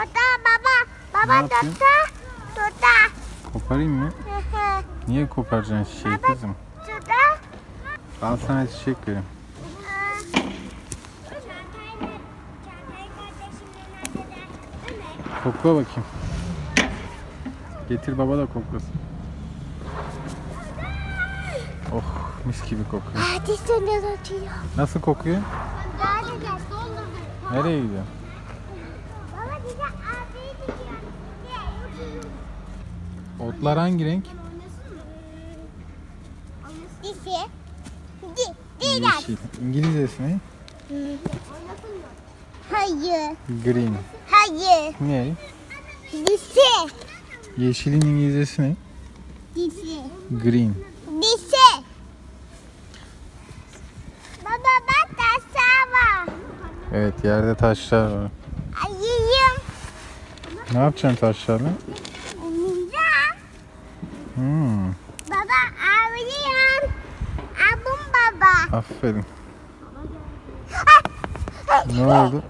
Tuta baba. Baba tuta. Tuta. Koparayım mı? Niye koparacaksın çiçeği kızım? Tuta. Al sana çiçek vereyim. Kokla bakayım. Getir baba da koklasın. Oh mis gibi kokuyor. Hadi seni atıyor. Nasıl kokuyor? Nereye gidiyor? Otlar hangi renk? Dişi. Di. Di. Yeşil. İngilizcesi ne? Hayır. Green. Hayır. Ne? Dişi. Yeşilin İngilizcesi ne? Dişi. Green. Dişi. Baba bak taşlar var. Evet yerde taşlar var. Ayıyım. Ne yapacaksın taşlarla? Hmm, Baba ağlıyorum. Abim baba. aferin. Ne oldu?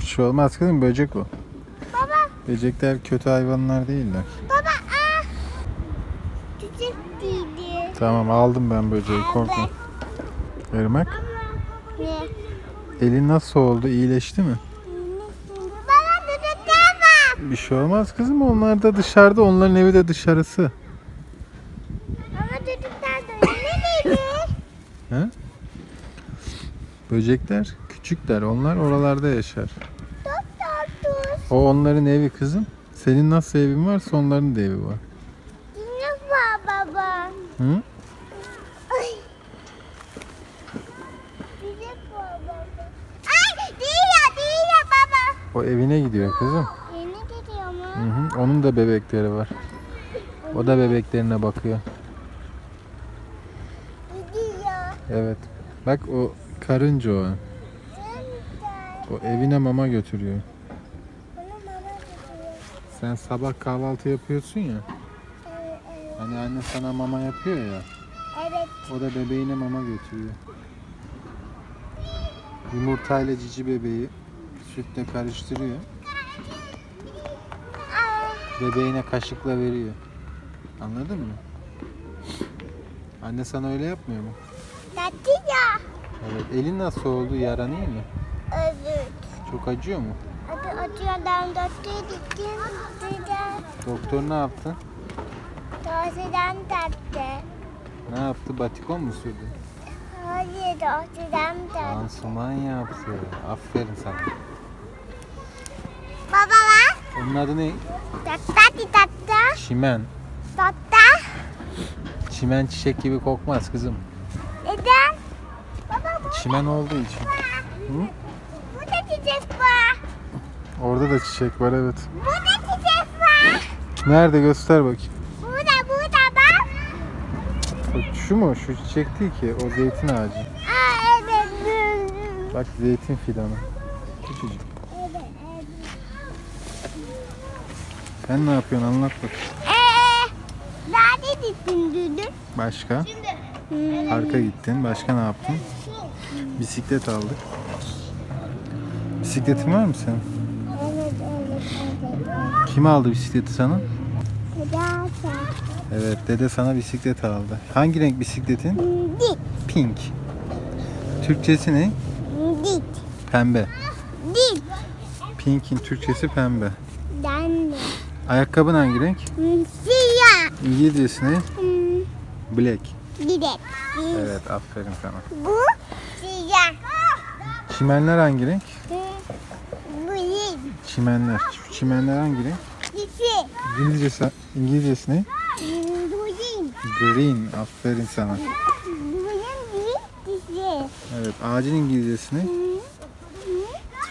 Bir şey olmaz kızım böcek o. Baba. Böcekler kötü hayvanlar değiller. Baba ah. Küçük değildi. Tamam aldım ben böceği korkma. Irmak Ne? elin nasıl oldu iyileşti mi? Baba düdükler var. Bir şey olmaz kızım onlar da dışarıda onların evi de dışarısı. Baba düdükler de öyle He? Böcekler küçükler onlar oralarda yaşar. O onların evi kızım. Senin nasıl evin varsa onların da evi var. Düdük var baba. Hı? O evine gidiyor kızım. Yeni gidiyor mu? Hı hı. Onun da bebekleri var. O da bebeklerine bakıyor. Gidiyor. Evet. Bak o karınca o. O evine mama götürüyor. Sen sabah kahvaltı yapıyorsun ya. Evet, evet. Hani anne sana mama yapıyor ya. Evet. O da bebeğine mama götürüyor. Yumurtayla cici bebeği sütle karıştırıyor. Bebeğine kaşıkla veriyor. Anladın mı? Anne sana öyle yapmıyor mu? Tatlı ya. Evet. Elin nasıl oldu? Yaran iyi mi? Evet. Çok acıyor mu? Hadi atıyordan dörtte gittim. Dörtten Doktor ne yaptı? dörtten tattı. Ne yaptı? Batikon mu sürdü? Hayır dörtten tattı. Pansuman yaptı. Aferin sana. Baba var. Onun adı ne? Tattı tattı. Çimen. Tattı. Çimen çiçek gibi kokmaz kızım. Çimen olduğu için. Hı? Burada çiçek var. Orada da çiçek var evet. Burada çiçek var. Nerede göster bakayım. Burada burada bak. Bak şu mu? Şu çiçek değil ki. O zeytin ağacı. Aa evet. Bak zeytin fidanı. Küçücük. Evet evet. Sen ne yapıyorsun anlat bak. Eee. Nerede gittin düdük? Başka? Parka gittin. Başka ne yaptın? Bisiklet aldık. Bisikletin var mı senin? Evet evet evet. Kim aldı bisikleti sana? Güzel. Evet dede sana bisiklet aldı. Hangi renk bisikletin? Dik. Pink. Türkçesi ne? Dik. Pembe. Dik. Pink'in Türkçesi pembe. De. Ayakkabın hangi renk? Siyah. İngilizcesi ne? Hmm, Black. Direk. Evet aferin sana. Bu siyah. Çimenler hangi renk? Bu yıl. Çimenler. Çimenler hangi renk? Dişi. İngilizcesi, İngilizcesi ne? Bu yıl. Green. Aferin sana. Bu bir dişi. Evet ağacın İngilizcesi ne?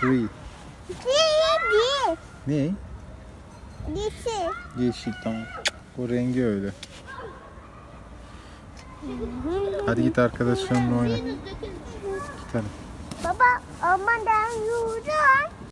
Tree. Ne? Dişi. Yeşil tamam. O rengi öyle. Hadi git arkadaşlarınla oyna. Git. Baba aman ben yürüyorum.